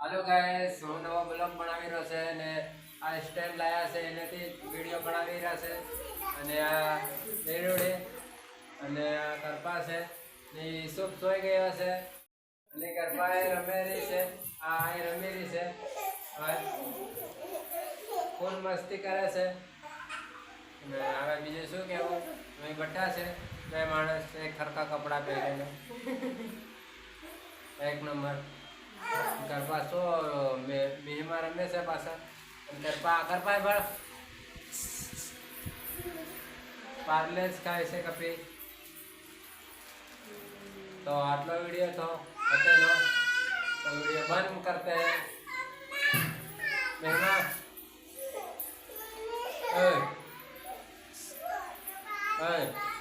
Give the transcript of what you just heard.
હાલો guys હું નવો blog બનાવી રહ્યો છે અને આ સ્ટેન્ડ લાયા છે, એનાથી વીડિયો બનાવી રહ્યા છે. અને આ એરોડે અને આ કરપા છે. ને ઈ સોઈ ગયો છે. અને કરપા એ રમે રહી છે. આ એ રમી રહી છે. ફૂલ મસ્તી કરે છે. હવે બીજું શું કહેવું? અહીં બેઠા છે. બે માણસ એક ખરખા કપડાં પહેરીને. એક નંબર. ગરબા સો મેહમાં રમે છે પાછા. ગરબા ગરબા પાર્લે જ ખાય છે કપી. તો આટલો વીડિયો તો પતેલો તો વીડિયો બંધ કરતે 哎。